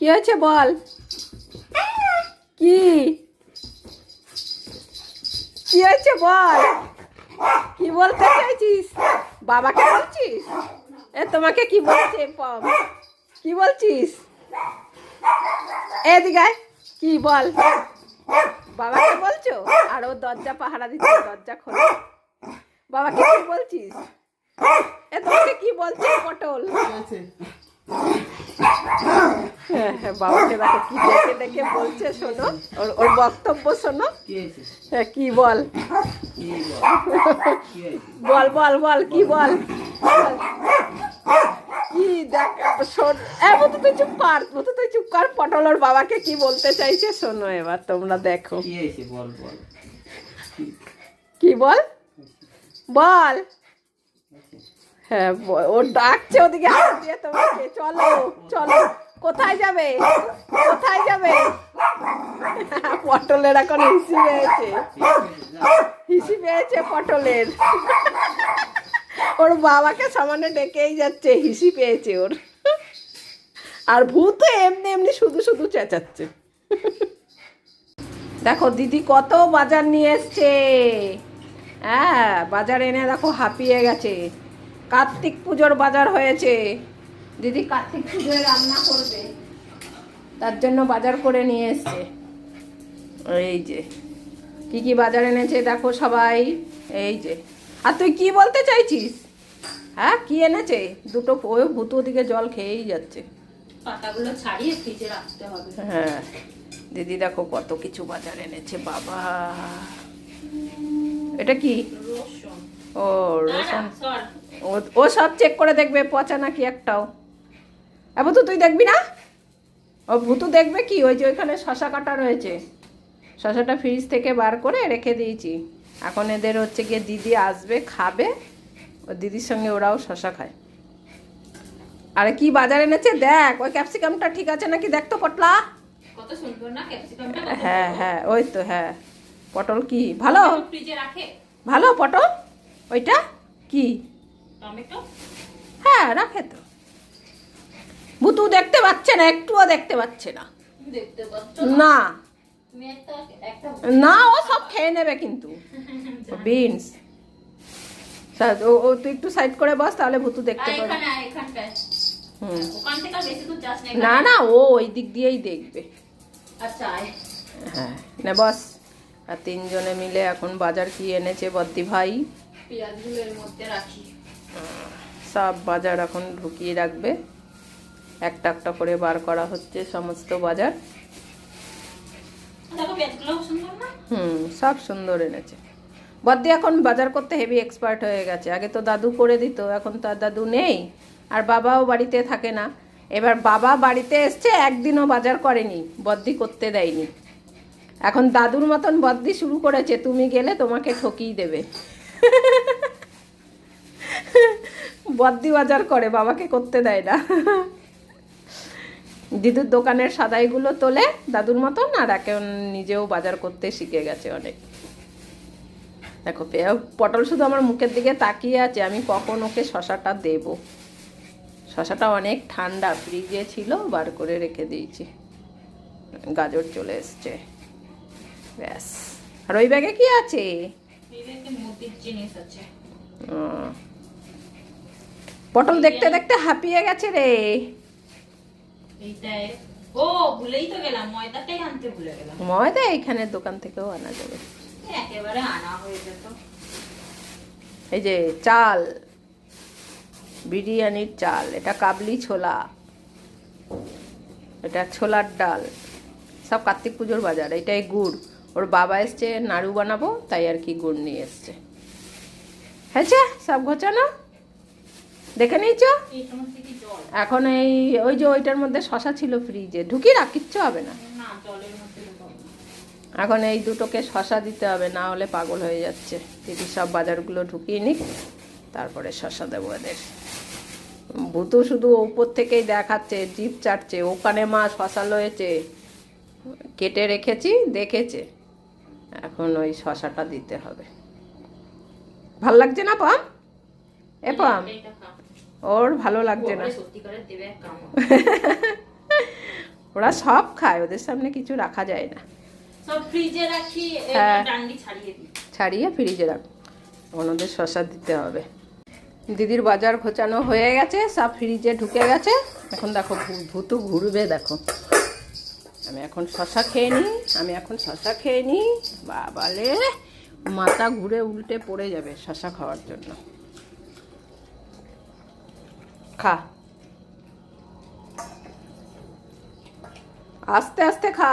কি হয়েছে বল? কি? কি হয়েছে বল? কি বলতে চাইছিস? বাবাকে বলছিস? এ, তোমাকে কি বলছে? পম কি বলছিস? এদিকে আয়। কি বল? বাবাকে বলছো? আর ও দরজা পাহারা দিচ্ছে, দরজা খোলো। বাবাকে কি বলছিস? এ, তোমাকে কি বলছে, পটল? বাবাকে দেখো কি দেখে দেখে বলছে শোনো ওর ওর বক্তব্য শোনো। হ্যাঁ কি বল? বল? বল বল কি বল। কি দেখ শোন। এ মতো তুই চুপ কর মতো তুই চুপ কর পটল ওর বাবাকে কি বলতে চাইছে শোনো এবার তোমরা দেখো। কি বল। কি বল? বল। হ্যাঁ ও ডাকছে ওদিকে হাত দিয়ে তোমাকে, চলো চলো। কোথায় যাবে? কোথায় যাবে? পটলের এখন হিসি পেয়েছে। হিসি পেয়েছে পটলের। ওর বাবাকে সামান্য ডেকেই যাচ্ছে, হিসি পেয়েছে ওর। আর ভূত এমনি এমনি শুধু শুধু চেঁচাচ্ছে। দেখো, দিদি কত বাজার নিয়ে এসছে। হ্যাঁ বাজার এনে দেখো হাঁপিয়ে গেছে। কার্তিক পুজোর বাজার হয়েছে। দিদি কার্তিক পুজোয় রান্না করবে। তার জন্য বাজার করে নিয়ে এসছে। এই যে কি কি বাজার এনেছে দেখো সবাই। এই যে। আর তুই কি বলতে চাইছিস? হ্যাঁ কি এনেছে? দুটো ওই ভূত দিকে জল খেয়েই যাচ্ছে। পাতাগুলো ছাড়িয়ে ফ্রিজে রাখতে হবে। হ্যাঁ। দিদি দেখো কত কিছু বাজার এনেছে বাবা। এটা কি? রসুন। ও রসুন। ও সব চেক করে দেখবে পচা নাকি একটাও। এবার তো তুই দেখবি না? ও ভুতু দেখবে কি? ওই যে ওইখানে শশা কাটা রয়েছে। শশাটা ফ্রিজ থেকে বার করে রেখে দিয়েছি। এখন এদের হচ্ছে গিয়ে দিদি আসবে খাবে। ও দিদির সঙ্গে ওরাও শশা খায়। আরে কি বাজার এনেছে? দেখ ওই ক্যাপসিকামটা ঠিক আছে নাকি? দেখ তো পটলা। কত সুন্দর না ক্যাপসিকামটা হ্যাঁ হ্যাঁ ওই তো হ্যাঁ। পটল কি? ভালো? ফ্রিজে রাখে। ভালো পটল? ওইটা? কি? হ্যাঁ রাখে তো। ভুতু দেখতে পাচ্ছে না একটুও দেখতে পাচ্ছে না। না? না। ও সব খেয়ে নেবে কিন্তু। বিনস ও ও তুই একটু সাইড করে বস তাহলে ভুতু দেখতে পাবে। না না ও ওই দিক দিয়েই দেখবে। আচ্ছা হ্যাঁ নে বস। আর তিনজনে মিলে এখন বাজার কি এনেছে বদ্দি ভাই? পেঁয়াজগুলো এর মধ্যে রাখি। সব বাজার এখন ঢুকিয়ে রাখবে। একটা একটা করে বার করা হচ্ছে সমস্ত বাজার। হুম সব সুন্দর এনেছে। বদ্দি এখন বাজার করতে হেভি এক্সপার্ট হয়ে গেছে। আগে তো দাদু করে দিত এখন তো আর দাদু নেই। আর বাবাও বাড়িতে থাকে না। এবার বাবা বাড়িতে এসছে একদিনও বাজার করেনি বদ্দি করতে দেয়নি। এখন দাদুর মতন বদ্দি শুরু করেছে তুমি গেলে তোমাকে ঠকিয়ে দেবে। বদ্দি বাজার করে বাবাকে করতে দেয় না। দিদুর দোকানের সাদাইগুলো তোলে দাদুর মতন আর এখন নিজেও বাজার করতে শিখে গেছে অনেক। দেখো পটল শুধু আমার মুখের দিকে তাকিয়ে আছে আমি কখন ওকে শশাটা দেব? শশাটা অনেক ঠান্ডা ফ্রিজে ছিল বার করে রেখে দিয়েছি। গাজর চলে এসছে। ব্যাস। আর ওই ব্যাগে কি আছে? জিনিস আছে। পটল দেখতে দেখতে হাঁপিয়ে গেছে রে। ও ভুলেই তো গেলাম ময়দাটাই আনতে ভুলে গেলাম। ময়দা এখানে দোকান থেকেও আনা যাবে। একেবারে আনা হয়ে যেত। এই যে চাল বিরিয়ানির চাল এটা কাবলি ছোলা এটা ছোলার ডাল সব কার্তিক পুজোর বাজার এটাই গুড়। ওর বাবা এসছে নাড়ু বানাবো তাই আর কি গুড় নিয়ে এসছে। হয়েছে? সব ঘোচানো দেখে নিয়েছ? এখন এই ওই যে ওইটার মধ্যে শশা ছিল ফ্রিজে ঢুকিয়ে রাখ কিচ্ছু হবে না। এখন এই দুটোকে শশা দিতে হবে না হলে পাগল হয়ে যাচ্ছে। দিদি সব বাজারগুলো ঢুকিয়ে নিক তারপরে শশা দেবো এদের ভূতু শুধু উপর থেকেই দেখাচ্ছে জিপ চাটছে ওখানে মা শশা লয়েছে। কেটে রেখেছি দেখেছে। এখন ওই শশাটা দিতে হবে। ভালো লাগছে না পাম? এ পাম। ওর ভালো লাগছে না। ওরে সব খায় ওদের সামনে কিছু রাখা যায় না। হ্যাঁ। ছাড়িয়ে ফ্রিজে রাখ। ওনাদের শশা দিতে হবে। দিদির বাজার ঘোচানো হয়ে গেছে সব ফ্রিজে ঢুকে গেছে। এখন দেখো ভূতু ঘুরবে দেখো। আমি এখন শশা খেয়ে নিই আমি এখন শশা খেয়ে নিই। বাবালে মাথা ঘুরে উল্টে পড়ে যাবে শশা খাওয়ার জন্য। খা। আস্তে আস্তে খা।